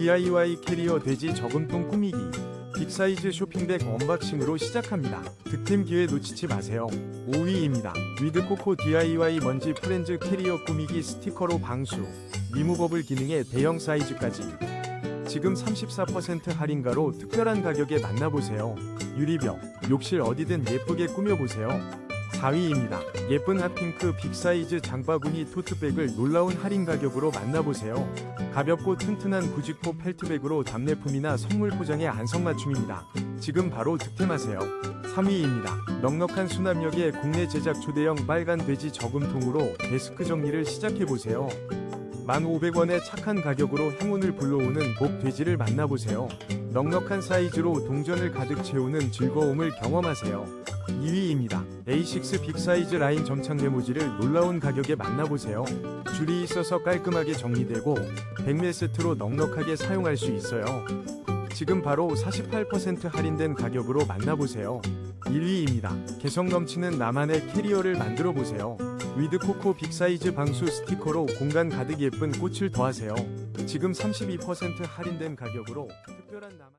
DIY 캐리어 돼지 저금통 꾸미기 빅사이즈 쇼핑백 언박싱으로 시작합니다. 득템 기회 놓치지 마세요. 5위입니다. 위드코코 DIY 먼지 프렌즈 캐리어 꾸미기 스티커로 방수 리무버블 기능의 대형 사이즈까지 지금 34% 할인가로 특별한 가격에 만나보세요. 유리벽, 욕실 어디든 예쁘게 꾸며보세요. 4위입니다. 예쁜 핫핑크 빅사이즈 장바구니 토트백을 놀라운 할인 가격으로 만나보세요. 가볍고 튼튼한 부직포 펠트백으로 답례품이나 선물 포장에 안성맞춤입니다. 지금 바로 득템하세요. 3위입니다. 넉넉한 수납력의 국내 제작 초대형 빨간 돼지 저금통으로 데스크 정리를 시작해보세요. 1,500원의 착한 가격으로 행운을 불러오는 복 돼지를 만나보세요. 넉넉한 사이즈로 동전을 가득 채우는 즐거움을 경험하세요. 2위입니다. A6 빅사이즈 라인 점착 메모지를 놀라운 가격에 만나보세요. 줄이 있어서 깔끔하게 정리되고 백매 세트로 넉넉하게 사용할 수 있어요. 지금 바로 48% 할인된 가격으로 만나보세요. 1위입니다. 개성 넘치는 나만의 캐리어를 만들어 보세요. 위드코코 빅사이즈 방수 스티커로 공간 가득 예쁜 꽃을 더하세요. 지금 32% 할인된 가격으로 특별한 나만